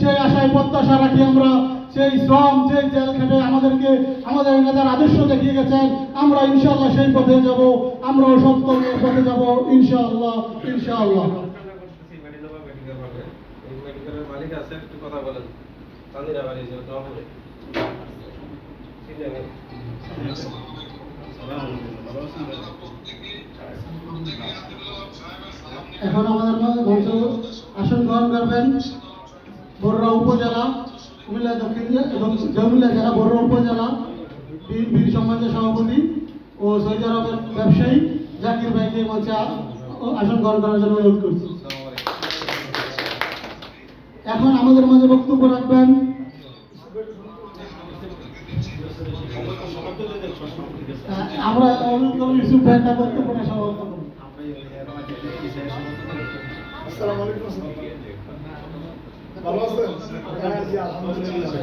সেই আশায় প্রত্যাশা রাখি আমরা। সেই শ্রম সেই জেল খেটে আমাদেরকে আমাদের নেতার আদর্শ দেখিয়ে গেছেন আমরা ইনশাআল্লাহ সেই পথে যাব। আমরাও সত্য পথে যাব ইনশাআল্লাহ ইনশাআল্লাহ। যে এখন আমাদের মঞ্চ আসন গ্রহণ করবেন। বড়রা উপজেলা, কুমিল্লা, দক্ষিণ এবং জমিল্লা জেলা বড়রা উপজেলা, বিএনপির সমাজের সভাপতি ও সৌদি আরবের ব্যবসায়ী জাকির ভাইকে মঞ্চে আসন গ্রহণ করার জন্য অনুরোধ করছি। এখন আমাদের মাঝে বক্তব্য রাখবেন আমরা অনুরোধ করব ইউসুফ বক্তব্যটা সমাপ্ত করুন আসসালামু আলাইকুম। ভালো আছেন হ্যাঁ জি আলহামদুলিল্লাহ